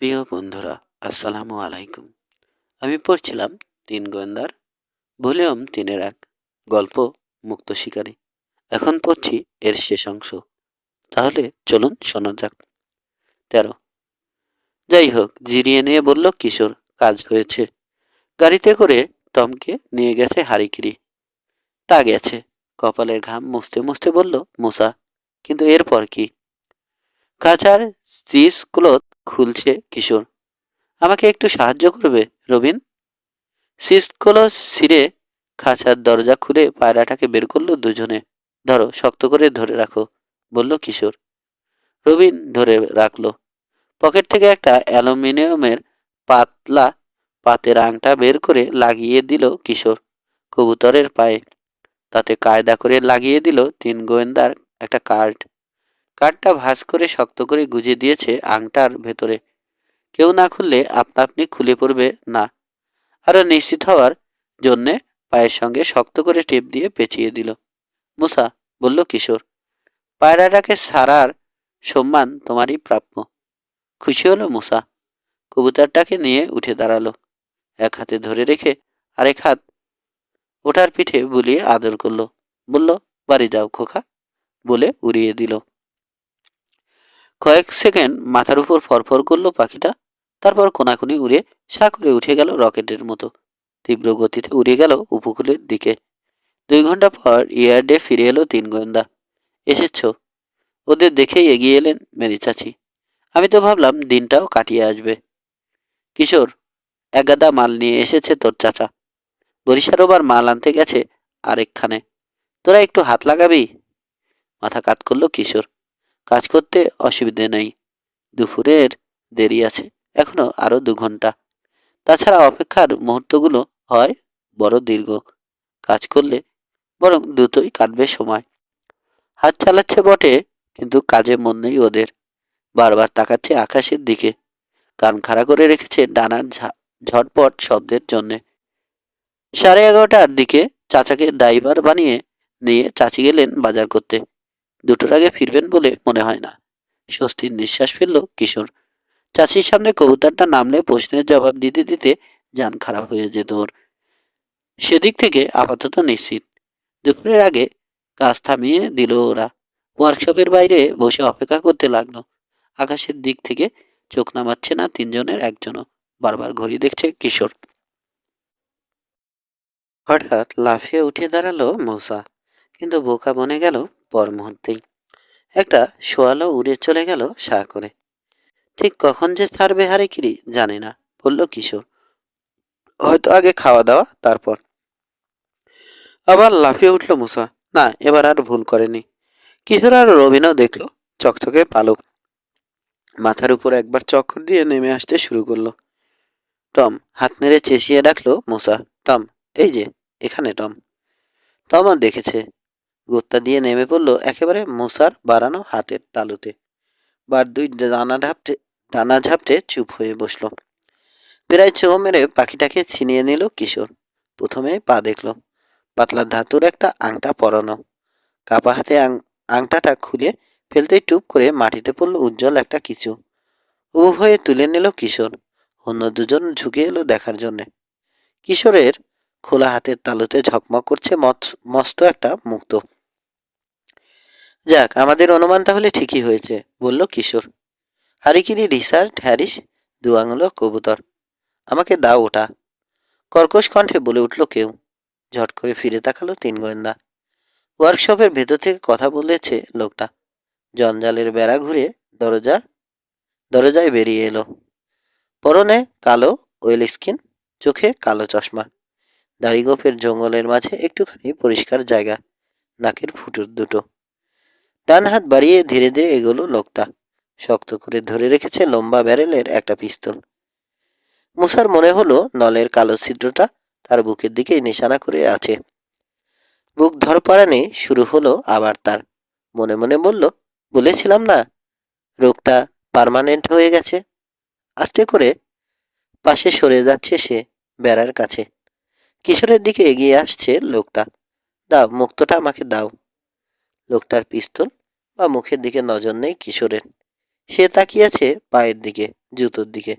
প্রিয় বন্ধুরা, আসসালামু আলাইকুম। আমি পড়ছিলাম তিন গোয়েন্দার, ভলিউম তিনের এক গল্প মুক্ত শিকারী। এখন পড়ছি এর শেষ অংশ। তাহলে চলুন শোনা যাক। তেরো। যাই হোক, জিরিয়ে নিয়ে বলল, কিশোর, কাজ হয়েছে। গাড়িতে করে টমকে নিয়ে গেছে হারিকিরি। তা গেছে। কপালের ঘাম মুছতে মুছতে বলল, মুসা, কিন্তু এরপর কি? কাচার স্টিচ ক্লোথ খুলছে কিশোর। আমাকে একটু সাহায্য করবে, রবিন? সিসকলো ছিঁড়ে খাঁচার দরজা খুলে পায়রাটাকে বের করল দুজনে। ধরো, শক্ত করে ধরে রাখো, বলল কিশোর। রবিন ধরে রাখল। পকেট থেকে একটা অ্যালুমিনিয়ামের পাতলা পাতের আংটা বের করে লাগিয়ে দিল কিশোর কবুতরের পায়ে। তাতে কায়দা করে লাগিয়ে দিল তিন গোয়েন্দার একটা কার্ড। কার্ডটা ভাঁজ করে শক্ত করে গুজে দিয়েছে আংটার ভেতরে। কেউ না খুললে আপনা আপনি খুলে পড়বে না। আরও নিশ্চিত হওয়ার জন্যে পায়ের সঙ্গে শক্ত করে টেপ দিয়ে পেঁচিয়ে দিল। মুসা বলল, কিশোর, পায়রাটাকে সারার সম্মান তোমারই প্রাপ্য। খুশি হলো মুসা। কবুতরটাকে নিয়ে উঠে দাঁড়াল। এক হাতে ধরে রেখে আরেক হাত ওটার পিঠে বুলিয়ে আদর করল। বলল, বাড়ি যাও খোকা, বলে উড়িয়ে দিল। কয়েক সেকেন্ড মাথার উপর ফরফর করল পাখিটা, তারপর কোনাকুনি উড়ে সা করে উঠে গেল রকেটের মতো। তীব্র গতিতে উড়ে গেল উপকূলের দিকে। দুই ঘণ্টা পর ইয়ার্ডে ফিরে এলো তিন গোয়েন্দা। এসেছ। ওদের দেখেই এগিয়ে এলেন মেরি চাচি। আমি তো ভাবলাম দিনটাও কাটিয়ে আসবে। কিশোর একগাদা মাল নিয়ে এসেছে তোর চাচা। বরিশার ওবার মাল আনতে গেছে আরেকখানে। তোরা একটু হাত লাগাবি? মাথা কাত করল কিশোর। কাজ করতে অসুবিধে নেই। দুপুরের দেরি আছে, এখনও আরও দু ঘণ্টা। তাছাড়া অপেক্ষার মুহূর্তগুলো হয় বড় দীর্ঘ। কাজ করলে বরং দ্রুতই কাটবে সময়। হাত চালাচ্ছে বটে, কিন্তু কাজে মন নেই ওদের। বারবার তাকাচ্ছে আকাশের দিকে। কান খাড়া করে রেখেছে ডানার ঝটপট শব্দের জন্যে। সাড়ে এগারোটার দিকে চাচাকে ড্রাইভার বানিয়ে নিয়ে চাচি গেলেন বাজার করতে। দুটোর আগে ফিরবেন বলে মনে হয় না। স্বস্তির নিঃশ্বাস ফেলল কিশোর। চাচির সামনে কবুতরটা নামলে প্রশ্নের জবাব দিতে দিতে যান খারাপ হয়ে যেত ওর। সেদিক থেকে আপাতত নিশ্চিত। দুপুরের আগে কাজ থামিয়ে দিল ওরা। ওয়ার্কশপের বাইরে বসে অপেক্ষা করতে লাগল। আকাশের দিক থেকে চোখ নামাচ্ছে না তিনজনের একজনও। বারবার ঘড়ি দেখছে কিশোর। হঠাৎ লাফিয়ে উঠে দাঁড়াল মৌসা। কিন্তু বোকা বনে গেল পর মুহূর্তেই একটা শোয়ালো উড়ে চলে গেল সা করে ঠিক কখন যে ছাড়বে হারে কিরি জানে না, বলল কিশোর। হয়তো আগে খাওয়া দাওয়া, তারপর। আবার লাফিয়ে উঠল মুসা। না, এবার আর ভুল করেনি। কিশোর আর রবিনও দেখল চকচকে পালক। মাথার উপর একবার চক্কর দিয়ে নেমে আসতে শুরু করল। টম হাত নেড়ে চেঁচিয়ে ডাকলো মুসা। টম, এই যে, এখানে টম। টমও দেখেছে। গোত্তা দিয়ে নেমে পড়ল একেবারে মুসার বাড়ানো হাতের তালুতে। বার দুই ডানা ঝাপটে ডানা ঝাপটে চুপ হয়ে বসল। প্রায় চৌ মেরে পাখিটাকে ছিনিয়ে নিল কিশোর। প্রথমে পা দেখল। পাতলা ধাতুর একটা আংটা পরানো। কাপা হাতে আংটাটা খুলে ফেলতেই টুপ করে মাটিতে পড়ল উজ্জ্বল একটা কিছু উব হয়ে তুলে নিল কিশোর। অন্য দুজন ঝুঁকে এলো দেখার জন্যে। কিশোরের খোলা হাতের তালুতে ঝকমক করছে মস্ত একটা মুক্ত। যাক, আমাদের অনুমান তাহলে ঠিকই হয়েছে, বলল কিশোর। হারিকিরি রিসার্ট, হ্যারিস দু আঙুলো কবুতর। আমাকে দাও ওটা। কর্কশ কণ্ঠে বলে উঠল কেউ। ঝট করে ফিরে তাকালো তিন গোয়েন্দা। ওয়ার্কশপের ভেতর থেকে কথা বলেছে লোকটা। জঞ্জালের বেড়া ঘুরে দরজা, দরজায় বেরিয়ে এলো। পরনে কালো ওয়েল স্কিন, চোখে কালো চশমা। দাড়ি গোফের জঙ্গলের মাঝে একটুখানি পরিষ্কার জায়গা। নাকের ফুটুর দুটো। ডান হাত বাড়িয়ে ধীরে ধীরে এগোলো লোকটা। শক্ত করে ধরে রেখেছে লম্বা ব্যারেলের একটা পিস্তল। মুসার মনে হলো নলের কালো ছিদ্রটা তার বুকের দিকে নিশানা করে আছে। বুক ধরপড়ানি শুরু হলো আবার তার। মনে মনে বলল, বলেছিলাম না, রোগটা পার্মানেন্ট হয়ে গেছে। আস্তে করে পাশে সরে যাচ্ছে সে বেড়ার কাছে। কিশোরের দিকে এগিয়ে আসছে লোকটা। দাও, মুক্তটা আমাকে দাও। লোকটার পিস্তল বা মুখের দিকে নজর নেই কিশোরের। সে তাকিয়েছে পায়ের দিকে, জুতোর দিকে।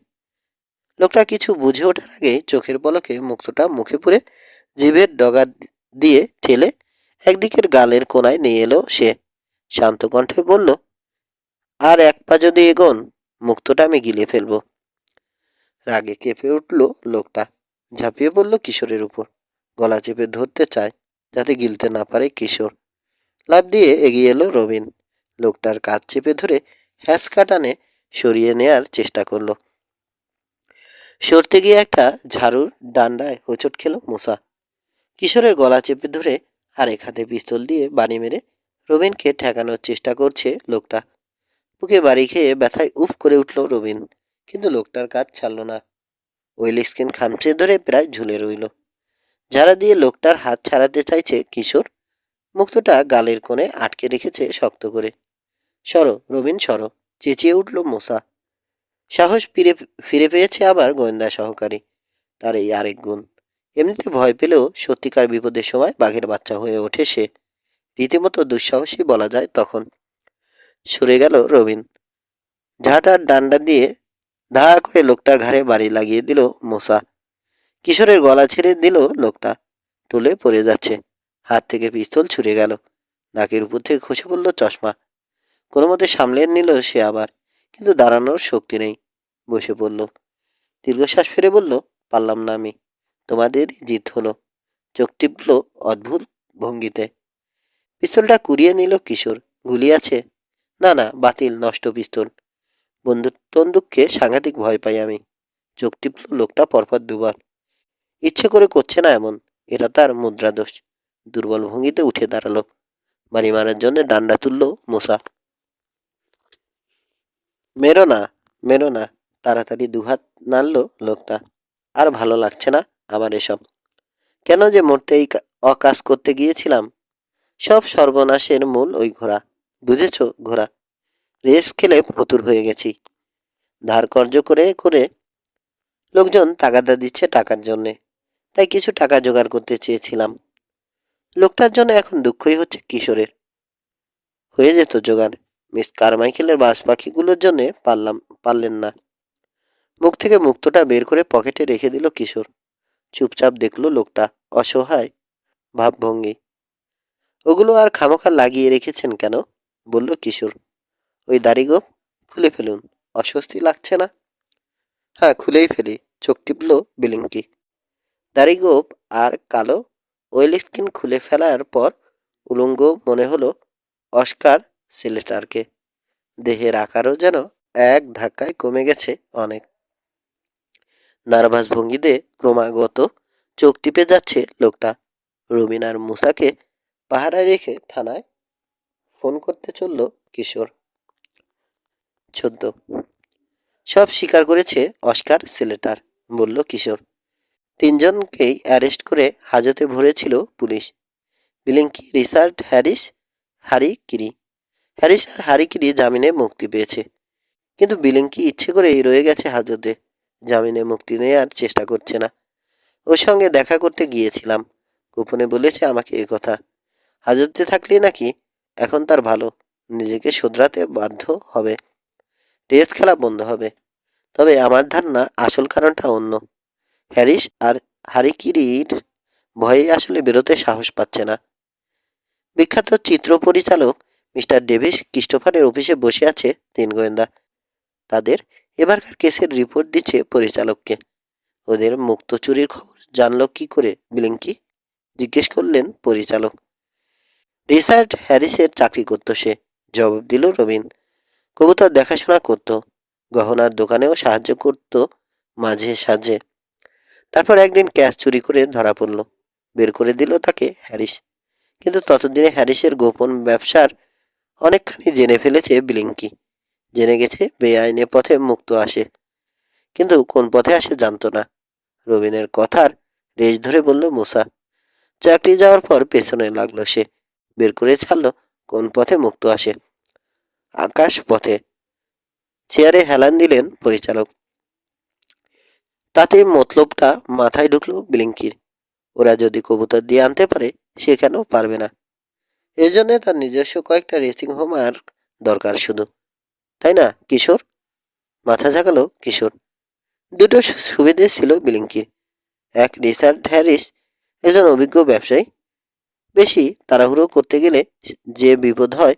লোকটা কিছু বুঝে ওঠার আগে চোখের পলকে মুক্তটা মুখে পুরে জিভের ডগা দিয়ে ঠেলে একদিকের গালের কোনায় নিয়ে এলো সে। শান্ত কণ্ঠে বলল, আর এক পা যদি এগোন, মুক্তটা আমি গিলে ফেলব। রাগে কেঁপে উঠল লোকটা। ঝাঁপিয়ে পড়ল কিশোরের উপর। গলা চেপে ধরতে চায়, যাতে গিলতে না পারে কিশোর। লাফ দিয়ে এগিয়ে এলো রবিন। লোকটার কাজ চেপে ধরে হ্যাস কাটানে সরিয়ে নেয়ার চেষ্টা করল। সরতে গিয়ে একটা ঝাড়ুর ডান্ডায় হোঁচট খেল মূসা। কিশোরের গলা চেপে ধরে আরেক হাতে পিস্তল দিয়ে বাড়ি মেরে রবিনকে ঠেকানোর চেষ্টা করছে লোকটা। বুকে বাড়ি খেয়ে ব্যথায় উফ করে উঠল রবিন, কিন্তু লোকটার কাজ ছাড়ল না। ওয়েল স্কিন খামচে ধরে প্রায় ঝুলে রইল। ঝাড়া দিয়ে লোকটার হাত ছাড়াতে চাইছে কিশোর, মুক্তটা গালের কোণে আটকে রেখেছে শক্ত করে। সরো, রবিন, সরো। চেঁচিয়ে উঠল মূসা। সাহস ফিরে ফিরে পেয়েছে আবার গোয়েন্দা সহকারী, তার এই আরেক গুণ। এমনিতে ভয় পেলেও সত্যিকার বিপদের সময় বাঘের বাচ্চা হয়ে ওঠে সে। রীতিমতো দুঃসাহসী বলা যায় তখন। সরে গেল রবিন। ঝাঁটার ডান্ডা দিয়ে ধা করে লোকটার ঘাড়ে বাড়ি লাগিয়ে দিল মোসা। কিশোরের গলা ছেড়ে দিল লোকটা। তুলে পড়ে যাচ্ছে। হাত থেকে পিস্তল ছুড়ে গেল। নাকের উপর থেকে খসে পড়ল চশমা। কোনো মতে সামলে নিল সে আবার, কিন্তু দাঁড়ানোর শক্তি নেই। বসে পড়ল। দীর্ঘশ্বাস ফেরে বলল, পারলাম না আমি। তোমাদের জিত হলো। চোখ টিপল অদ্ভুত ভঙ্গিতে। পিস্তলটা কুড়িয়ে নিল কিশোর। গুলি আছে? না না, বাতিল, নষ্ট পিস্তল। বন্দুক তন্দুককে সাংঘাতিক ভয় পাই আমি। চোখ টিপল লোকটা পরপর দুবার। ইচ্ছে করে করছে না এমন। এটা তার মুদ্রা দোষ দুর্বল ভঙ্গিতে উঠে দাঁড়াল। বাড়ি মারার জন্য ডান্ডা তুলল মূসা। মেরো না মেরো না। তাড়াতাড়ি দুহাত নাড়ল লোকটা। আর ভালো লাগছে না আমার এসব। কেন যে মরতে এই অকাজ করতে গিয়েছিলাম? সব সর্বনাশের মূল ওই ঘোড়া। বুঝেছ ঘোড়া? রেস খেলে ফতুর হয়ে গেছি। ধার কর্য করে করে লোকজন তাগাদা দিচ্ছে টাকার জন্যে। তাই কিছু টাকা জোগাড় করতে চেয়েছিলাম। লোকটার জন্য এখন দুঃখই হচ্ছে কিশোরের। হয়ে যেত জোগাড়। মিস কারমাইকেলের বাস পাখিগুলোর জন্যে পারলাম, পারলেন না। মুখ থেকে মুক্তটা বের করে পকেটে রেখে দিল কিশোর। চুপচাপ দেখল লোকটা, অসহায়, ভাবভঙ্গি। ওগুলো আর খামোখা লাগিয়ে রেখেছেন কেন? বলল কিশোর। ওই দাড়িগোপ খুলে ফেলুন, অস্বস্তি লাগছে না? হ্যাঁ খুলেই ফেলি, চোখ টিপল বিলিঙ্কি দাড়িগোপ আর কালো ওয়েল স্কিন খুলে ফেলার পর উলঙ্গ মনে হলো, অস্কার সিলেটারকে দেহের আকারও যেন এক ধাক্কায় কমে গেছে অনেক। নার্ভাস ভঙ্গিতে ক্রমাগত চোখ টিপে যাচ্ছে লোকটা। রবিন আর মুসাকে পাহারায় রেখে থানায় ফোন করতে চলল কিশোর। চোদ্দ সব স্বীকার করেছে অস্কার সিলেটার বলল কিশোর। তিনজনকেই অ্যারেস্ট করে হাজতে ভরেছিল পুলিশ। বিলিংকি, রিচার্ড হ্যারিস, হারি কিরি। হ্যারিস আর হারি কিরি জামিনে মুক্তি পেয়েছে। কিন্তু বিলিংকি ইচ্ছে করেই রয়ে গেছে হাজতে। জামিনে মুক্তি নেওয়ার চেষ্টা করছে না। ওর সঙ্গে দেখা করতে গিয়েছিলাম। গোপনে বলেছে আমাকে এ কথা। হাজতে থাকলে নাকি এখন তার ভালো। নিজেকে শোধরাতে বাধ্য হবে। রেস খেলা বন্ধ হবে। তবে আমার ধারণা আসল কারণটা অন্য। হ্যারিস আর হারিকিরির ভয়ে আসলে বেরোতে সাহস পাচ্ছে না। বিখ্যাত চিত্র পরিচালক মিস্টার ডেভিস ক্রিস্টোফারের অফিসে বসে আছে তিন গোয়েন্দা। তাদের এবারকার কেসের রিপোর্ট দিচ্ছে পরিচালককে। ওদের মুক্ত চুরির খবর জানল কি করে বিলিংকি? জিজ্ঞেস করলেন পরিচালক। রিচার্ড হ্যারিসের চাকরি করতো সে। জবাব দিল রবিন। কবুতর দেখাশোনা করতো। গহনার দোকানেও সাহায্য করত মাঝে সাঝে। তারপর একদিন ক্যাশ চুরি করে ধরা পড়ল। বের করে দিল তাকে হ্যারিস। কিন্তু ততদিনে হ্যারিসের গোপন ব্যবসার অনেকখানি জেনে ফেলেছে বিলিংকি। জেনে গেছে বেআইনি পথে মুক্ত আসে। কিন্তু কোন পথে আসে জানতো না। রবিনের কথার রেশ ধরে বলল, মুসা, চাকরি যাওয়ার পর পেছনে লাগল সে। বের করে ছাড়লো, কোন পথে মুক্ত আসে? আকাশ পথে। চেয়ারে হেলান দিলেন পরিচালক। তাতে মতলবটা মাথায় ঢুকলো বিলিঙ্কির ওরা যদি কবুতর দিয়ে আনতে পারে, সে কেন পারবে না? এজন্য তার নিজস্ব কয়েকটা রেসিং হোম আর দরকার শুধু। তাই না, কিশোর? মাথা ঝাঁকালো কিশোর। দুটো সুবিধে ছিল বিলিংকির। এক, রিচার্ড হ্যারিস একজন অভিজ্ঞ ব্যবসায়ী। বেশি তাড়াহুড়ো করতে গেলে যে বিপদ হয়,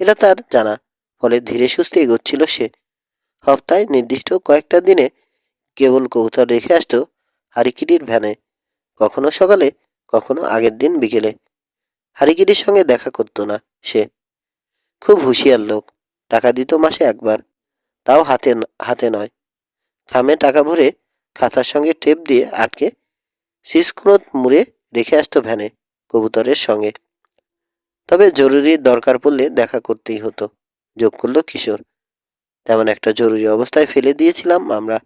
এটা তার জানা। ফলে ধীরে সুস্থে এগোচ্ছিল সে। সপ্তাহে নির্দিষ্ট কয়েকটা দিনে কেবল কৌতর রেখে আসত হারিকিটির ভ্যানে। কখনো সকালে, কখনো আগের দিন বিকেলে। হারিকিটির সঙ্গে দেখা করতো না সে। খুব হুঁশিয়ার লোক, টাকা দিত মাসে একবার, তাও হাতে হাতে নয়। খামে টাকা ভরে খাতার সঙ্গে টেপ দিয়ে আটকে সিসকোনত মুড়ে রেখে আসতো ভ্যানে, কবুতরের সঙ্গে। তবে জরুরি দরকার পড়লে দেখা করতেই হতো, যোগ করল কিশোর। তেমন একটা জরুরি অবস্থায় ফেলে দিয়েছিলাম আমরা,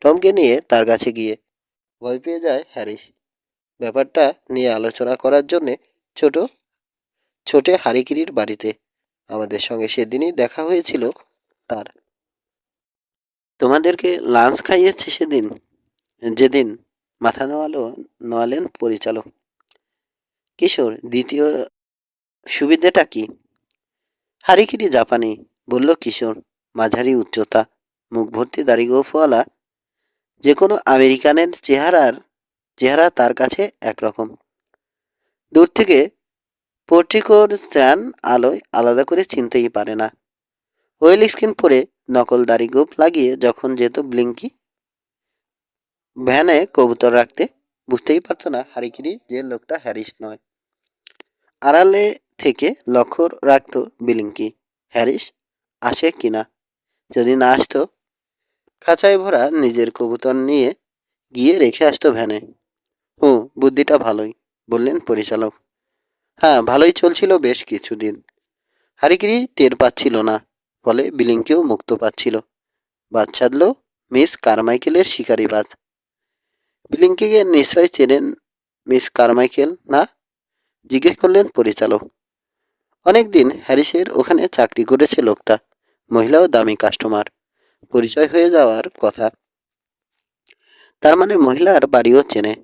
টমকে নিয়ে তার কাছে গিয়ে। ভয় পেয়ে যায় হ্যারিস। ব্যাপারটা নিয়ে আলোচনা করার জন্যে ছোট, ছোটে হারিকিরির বাড়িতে। আমাদের সঙ্গে সেদিনই দেখা হয়েছিল তার। তোমাদেরকে লাঞ্চ খাইয়েছে সেদিন? যেদিন মাথা নোয়ালো, নোয়ালেন পরিচালক। কিশোর, দ্বিতীয় সুবিধাটা কি? হারিকিরি জাপানি, বলল কিশোর, মাঝারি উচ্চতা মুখ ভর্তি দাড়ি গোফওয়ালা যে কোনো আমেরিকানের চেহারার, চেহারা তার কাছে একরকম। দূর থেকে পোর্টিকোর স্ট্যান আলোয় আলাদা করে চিনতেই পারে না। ওয়েল স্ক্রিন পরে নকল দাড়ি গোপ লাগিয়ে যখন যেত ব্লিঙ্কি ভ্যানে কবুতর রাখতে, বুঝতেই পারতো না হারিকিরি যে লোকটা হ্যারিস নয়। আড়ালে থেকে লক্ষ্য রাখতো বিলিঙ্কি হ্যারিস আসে কিনা যদি না আসতো, খাঁচায় ভরা নিজের কবুতর নিয়ে গিয়ে রেখে আসতো ভ্যানে। হুঁ, বুদ্ধিটা ভালোই। বললেন পরিচালক। হ্যাঁ ভালোই চলছিল বেশ কিছুদিন। হারিকিরি টের পাচ্ছিল না, ফলে বিলিংকেও মুক্ত পাচ্ছিল। বাদ ছাড়ল মিস কারমাইকেলের শিকারি বাদ বিলিংকিকে নিশ্চয় চেনেন মিস কারমাইকেল না? জিজ্ঞেস করলেন পরিচালক। অনেকদিন হ্যারিসের ওখানে চাকরি করেছে লোকটা মহিলাও দামি কাস্টমার। পরিচয় হয়ে যাওয়ার কথা। তার মানে মহিলার বাড়িও চেনে।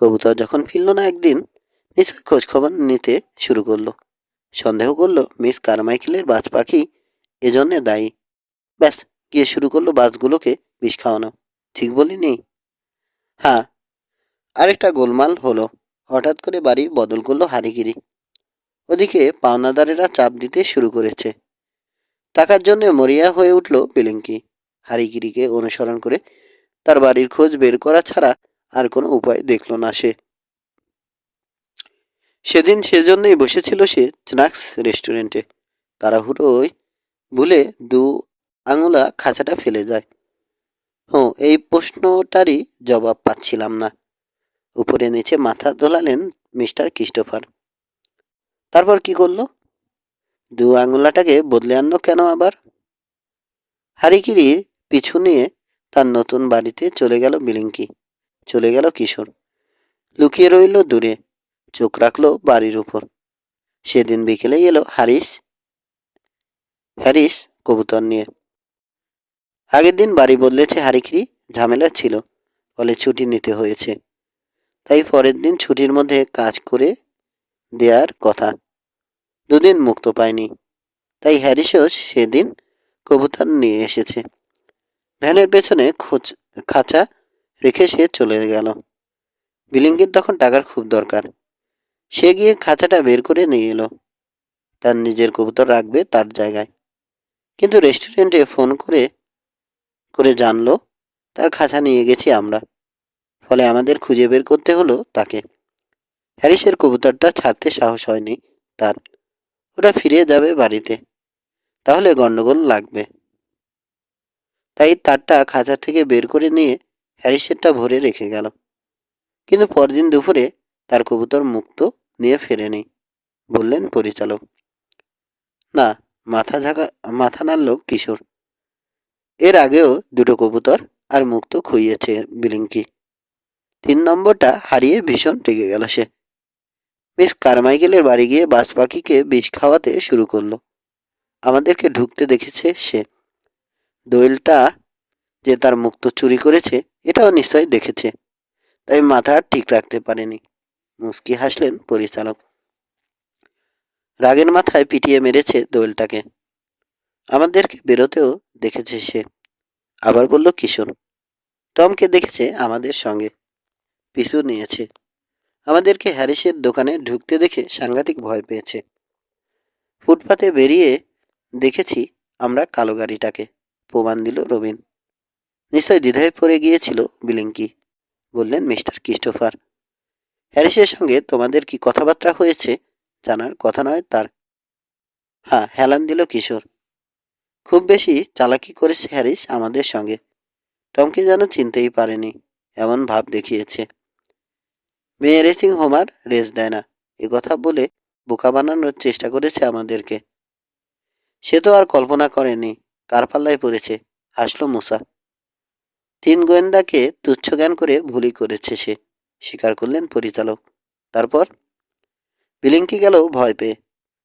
কবুতর যখন ফিরল না একদিন নিশ্চয় খোঁজখবর নিতে শুরু করল। সন্দেহ করল, মিস কারমাইকেলের বাজ পাখি এজন্যে দায়ী। ব্যাস, গিয়ে শুরু করল বাসগুলোকে বিষ খাওয়ানো। ঠিক বলিনি? হ্যাঁ আরেকটা গোলমাল হলো। হঠাৎ করে বাড়ি বদল করল হারিগিরি। ওদিকে পাওনাদারেরা চাপ দিতে শুরু করেছে। টাকার জন্য মরিয়া হয়ে উঠল বিলিঙ্কি হারিগিরিকে অনুসরণ করে তার বাড়ির খোঁজ বের করা ছাড়া আর কোনো উপায় দেখল না সে। সেদিন সেজন্যই বসেছিল সে স্ন্যাক্স রেস্টুরেন্টে। তাড়াহুড়োয় ভুলে দু আঙুলা খাঁচাটা ফেলে যায়। হুঁ এই প্রশ্নটারই জবাব পাচ্ছিলাম না। উপরে নিচে মাথা দোলালেন মিস্টার ক্রিস্টোফার। তারপর কি করল? দু আঙুলাটাকে বদলে আনলো কেন আবার? হারিকিরির পিছু নিয়ে তার নতুন বাড়িতে চলে গেল বিলিঙ্কি। চলে গেল কিশোর। লুকিয়ে রইল দূরে। চোখ রাখল বাড়ির উপর। সেদিন বিকেলে এলো হারিস হ্যারিস কবুতর নিয়ে। আগের দিন বাড়ি বদলেছে হারিকিরি ঝামেলা ছিল, ফলে ছুটি নিতে হয়েছে। তাই পরের দিন ছুটির মধ্যে কাজ করে দেওয়ার কথা। দুদিন মুক্ত পায়নি। তাই হ্যারিসও সেদিন কবুতর নিয়ে এসেছে। ভ্যানের পেছনে খোঁজ খাঁচা রেখে সে চলে গেল। বিলিঙ্গির তখন টাকার খুব দরকার। সে গিয়ে খাঁচাটা বের করে নিয়ে এলো। তার নিজের কবুতর রাখবে তার জায়গায়। কিন্তু রেস্টুরেন্টে ফোন করে করে জানলো, তার খাঁচা নিয়ে গেছি আমরা। ফলে আমাদের খুঁজে বের করতে হলো তাকে। হ্যারিসের কবুতরটা ছাড়তে সাহস হয়নি তার। ওটা ফিরে যাবে বাড়িতে। তাহলে গন্ডগোল লাগবে। তাই তারটা খাঁচা থেকে বের করে নিয়ে হ্যারিসেরটা ভরে রেখে গেল। কিন্তু পরদিন দুপুরে তার কবুতর মুক্ত নিয়ে ফেরেনি। বললেন পরিচালক, না, মাথা ঝাঁকা, মাথা নাড়ল কিশোর। এর আগেও দুটো কবুতর আর মুক্ত খুইয়েছে বিলিঙ্কি। তিন নম্বরটা হারিয়ে ভীষণ রেগে গেল সে। মিস কারমাইকেলের বাড়ি গিয়ে বাস পাখিকে বিষ খাওয়াতে শুরু করল। আমাদেরকে ঢুকতে দেখেছে সে। দোয়েলটা যে তার মুক্ত চুরি করেছে, এটাও নিশ্চয় দেখেছে। তাই মাথা ঠিক রাখতে পারেনি। মুস্কি হাসলেন পরিচালক। রাগের মাথায় পিটিয়ে মেরেছে দোয়েলটাকে। আমাদেরকে বেরোতেও দেখেছে সে। আবার বলল, কিশোর, টমকে দেখেছে আমাদের সঙ্গে। পিছু নিয়েছে। আমাদেরকে হ্যারিসের দোকানে ঢুকতে দেখে সাংঘাতিক ভয় পেয়েছে। ফুটপাতে বেরিয়ে দেখেছি আমরা কালো গাড়িটাকে। প্রমাণ দিল রবিন। নিশ্চয় দ্বিধায় পড়ে গিয়েছিল বিলিঙ্কি। বললেন, মিস্টার ক্রিস্টোফার হ্যারিসের সঙ্গে তোমাদের কি কথাবার্তা হয়েছে? জানার কথা নয় তার। হ্যাঁ হেলান দিল কিশোর। খুব বেশি চালাকি করেছে হ্যারিস আমাদের সঙ্গে। টমকে যেন চিনতেই পারেনি, এমন ভাব দেখিয়েছে। মেয়ে রেসিং হোমার রেস দেয় না, এ কথা বলে বোকা বানানোর চেষ্টা করেছে আমাদেরকে। সে তো আর কল্পনা করেনি, কার পাল্লায় পড়েছে, হাসলো মুসা। তিন গোয়েন্দাকে তুচ্ছ জ্ঞান করে ভুলই করেছে সে। স্বীকার করলেন পরিচালক। তারপর বিলিঙ্কি গেল ভয় পেয়ে।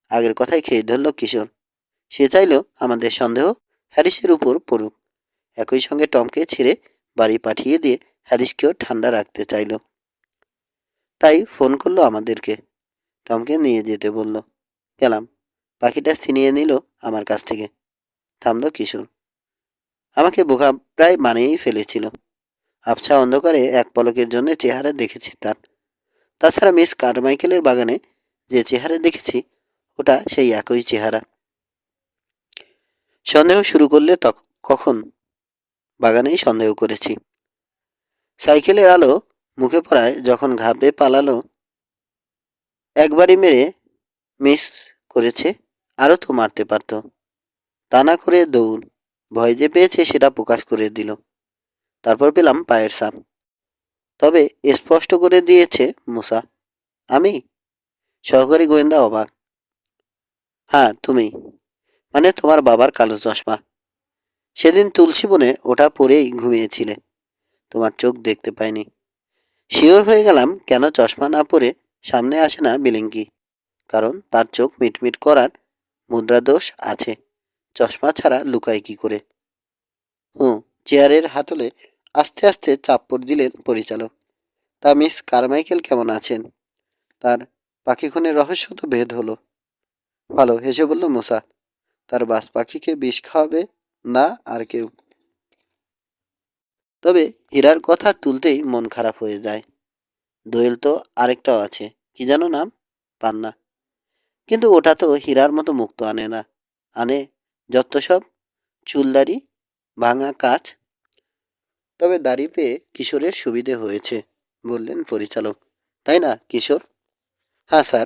আগের কথাই খেয়ে ধরল কিশোর। সে চাইল আমাদের সন্দেহ হ্যারিসের উপর পড়ুক। একই সঙ্গে টমকে ছেড়ে বাড়ি পাঠিয়ে দিয়ে হ্যারিসকেও ঠান্ডা রাখতে চাইল। তাই ফোন করল আমাদেরকে। টমকে নিয়ে যেতে বলল, গেলাম। পাখিটা ছিনিয়ে নিল আমার কাছ থেকে। থামলো কিশোর। আমাকে বোকা প্রায় মানিয়েই ফেলেছিল। আবছা অন্ধকারে এক পলকের জন্য চেহারা দেখেছি তার। তাছাড়া মিস কারমাইকেলের বাগানে যে চেহারা দেখেছি, ওটা সেই একই চেহারা। সন্দেহ শুরু করলে কখন? বাগানেই সন্দেহ করেছি। সাইকেলের আলো মুখে পড়ায় যখন ঘাবড়ে পালালো, একবারই মেরে মিস করেছে, আরও তো মারতে পারত। তা না করে দৌড়, ভয় যে পেয়েছে সেটা প্রকাশ করে দিল। তারপর পেলাম পায়ের সাপ। তবে স্পষ্ট করে দিয়েছে মুসা, আমি? সহকারী গোয়েন্দা অবাক। হ্যাঁ তুমি। মানে তোমার বাবার কালো চশমা। সেদিন তুলসী বনে ওটা পরেই ঘুমিয়েছিলে। তোমার চোখ দেখতে পাইনি। শিওর হয়ে গেলাম কেন চশমা না পরে সামনে আসে না বিলিঙ্কি কারণ তার চোখ মিটমিট করার মুদ্রা দোষ আছে। চশমা ছাড়া লুকায় কি করে? হুঁ, চেয়ারের হাতলে আস্তে আস্তে চাপ্পড় দিলেন পরিচালক। তা মিস কারমাইকেল কেমন আছেন? তার পাখি খুনের রহস্য তো ভেদ হলো। ভালো, হেসে বলল মুসা, তার বাস পাখিকে বিষ খাওয়াবে না আর কেউ? তবে হীরার কথা তুলতেই মন খারাপ হয়ে যায়। দোয়েল তো আরেকটাও আছে, কি জানো নাম? পান্না। কিন্তু ওটা তো হীরার মতো মুক্ত আনে না। আনে যত সব চুলদারি, ভাঙা কাজ তবে দাড়ি পেয়ে কিশোরের সুবিধে হয়েছে, বললেন পরিচালক। তাই না, কিশোর? হ্যাঁ স্যার।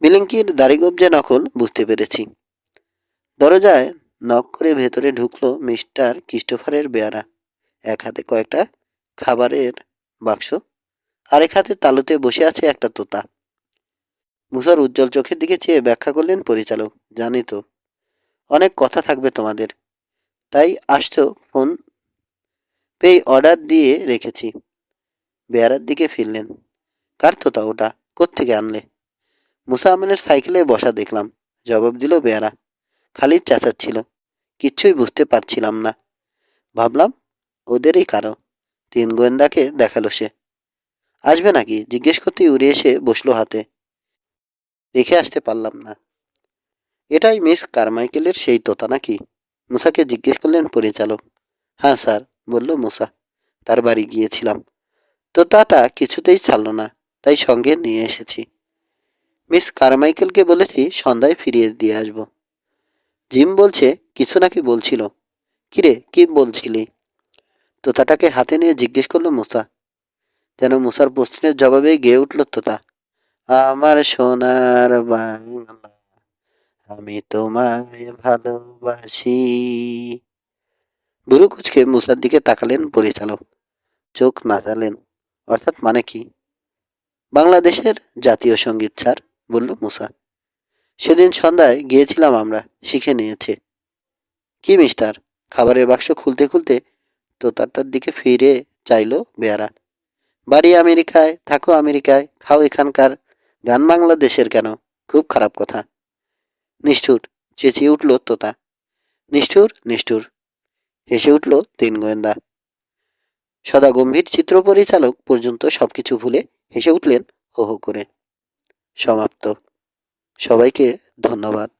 বিলিঙ্কির দাড়িগোপ যে নকল, বুঝতে পেরেছি। দরজায় নক করে ভেতরে ঢুকলো মিস্টার ক্রিস্টোফারের বেয়ারা। এক হাতে কয়েকটা খাবারের বাক্স, আরেক হাতে তালুতে বসে আছে একটা তোতা। মুসার উজ্জ্বল চোখের দিকে চেয়ে ব্যাখ্যা করলেন পরিচালক। জানি তো, অনেক কথা থাকবে তোমাদের। তাই আসতো ফোন পেয়ে অর্ডার দিয়ে রেখেছি। বেয়ারার দিকে ফিরলেন। কার তোতা ওটা? কোত্থেকে আনলে? মুসা আমিনের সাইকেলে বসা দেখলাম। জবাব দিল বেয়ারা। খালি চেঁচাচ্ছিল কিচ্ছুই বুঝতে পারছিলাম না। ভাবলাম, ওদেরই কারও। তিন গোয়েন্দাকে দেখাল সে। আসবে নাকি? জিজ্ঞেস করতেই উড়ে এসে বসল হাতে। রেখে আসতে পারলাম না। এটাই মিস কারমাইকেলের সেই তোতা নাকি? মুসাকে জিজ্ঞেস করলেন পরিচালক। হ্যাঁ স্যার। বলল, মুসা, তার বাড়ি গিয়েছিলাম। তোতাটা কিছুতেই ছাড়লো না, তাই সঙ্গে নিয়ে এসেছি। মিস কারমাইকেলকে বলেছি সন্ধ্যায় ফিরিয়ে দিয়ে আসব। জিম বলছে, কিছু নাকি বলছিল? কিরে, কি বলছিলি? তোতাটাকে হাতে নিয়ে জিজ্ঞেস করল মুসা, যেন মুসার প্রশ্নের জবাবে গেয়ে উঠল তোতা, আমার সোনার বাংলা আমি তোমায় ভালোবাসি। বুড়ো কুচকে মুসার দিকে তাকালেন পরিচালক চোখ নাচালেন। অর্থাৎ মানে কি? বাংলাদেশের জাতীয় সংগীত, স্যার, বলল মুসা। সেদিন সন্ধ্যায় গিয়েছিলাম আমরা, শিখে নিয়েছে। কি মিস্টার, খাবারের বাক্স খুলতে খুলতে তোতারটার দিকে ফিরে চাইলো বেয়ারা। বাড়ি আমেরিকায়, থাকো আমেরিকায়, খাও এখানকার, গান বাংলাদেশের কেন? খুব খারাপ কথা। নিষ্ঠুর, চেঁচিয়ে উঠল তোতা। নিষ্ঠুর নিষ্ঠুর। হেসে উঠল তিন গোয়েন্দা। সদা গম্ভীর চিত্র পরিচালক পর্যন্ত সবকিছু ভুলে হেসে উঠলেন হো হো করে। সমাপ্ত। সবাইকে ধন্যবাদ।